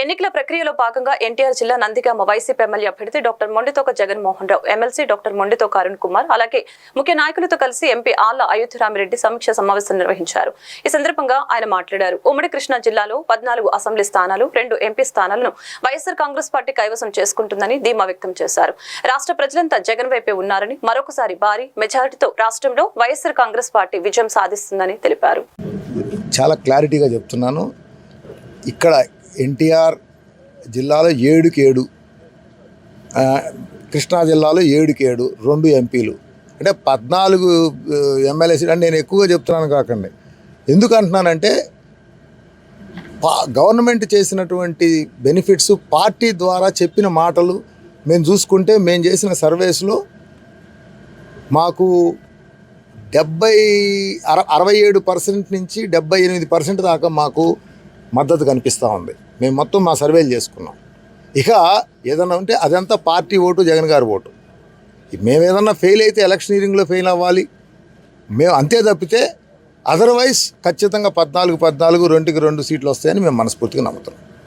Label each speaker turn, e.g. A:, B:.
A: ఎన్నికల ప్రక్రియలో భాగంగా ఎన్టీఆర్ జిల్లా నందిగామ వైసీపీ ఎమ్మెల్యే అభ్యర్థి doctor Mondithoka Jaganmohan Rao MLC doctor Mondithoka Arun Kumar అలాగే ముఖ్య నాయకులతో కలిసి ఎంపీ ఆళ్ళ అయోధ్యరామిరెడ్డి సమీక్ష సమావేశం నిర్వహించారు. ఈ సందర్భంగా ఆయన మాట్లాడారు. ఉమ్మడి కృష్ణా జిల్లాలో పద్నాలుగు అసెంబ్లీ స్థానాలు రెండు ఎంపీ స్థానాలను వైఎస్ఆర్ కాంగ్రెస్ పార్టీ కైవసం చేసుకుంటుందని ధీమా వ్యక్తం చేశారు. రాష్ట్ర ప్రజలంతా జగన్ వైపే ఉన్నారని మరొకసారి భారీ మెజారిటీతో రాష్ట్రంలో వైఎస్ఆర్ కాంగ్రెస్ పార్టీ విజయం సాధిస్తుందని తెలిపారు.
B: చాలా క్లారిటీగా చెప్తున్నాను. ఇక్కడ ఎన్టీఆర్ జిల్లాలో ఏడుకి ఏడు కృష్ణా జిల్లాలో ఏడుకి ఏడు రెండు ఎంపీలు. అంటే పద్నాలుగు ఎమ్మెల్యే సీట్లు నేను ఎక్కువగా చెప్తున్నాను కాకండి. ఎందుకు అంటున్నానంటే పా గవర్నమెంట్ చేసినటువంటి బెనిఫిట్స్ పార్టీ ద్వారా చెప్పిన మాటలు మేము చూసుకుంటే మేము చేసిన సర్వేస్లో మాకు డెబ్బై అర అరవై ఏడు పర్సెంట్ నుంచి డెబ్బై ఎనిమిది పర్సెంట్ దాకా మాకు మద్దతు కనిపిస్తూ ఉంది. మేము మొత్తం మా సర్వేలు చేసుకున్నాం. ఇక ఏదన్నా ఉంటే అదంతా పార్టీ ఓటు జగన్ గారి ఓటు. మేము ఏదన్నా ఫెయిల్ అయితే ఎలక్షనీరింగ్లో ఫెయిల్ అవ్వాలి. మేము అంతే తప్పితే అదర్వైజ్ ఖచ్చితంగా పద్నాలుగు పద్నాలుగు రెండుకి రెండు సీట్లు వస్తాయని మేము మనస్ఫూర్తిగా నమ్ముతున్నాం.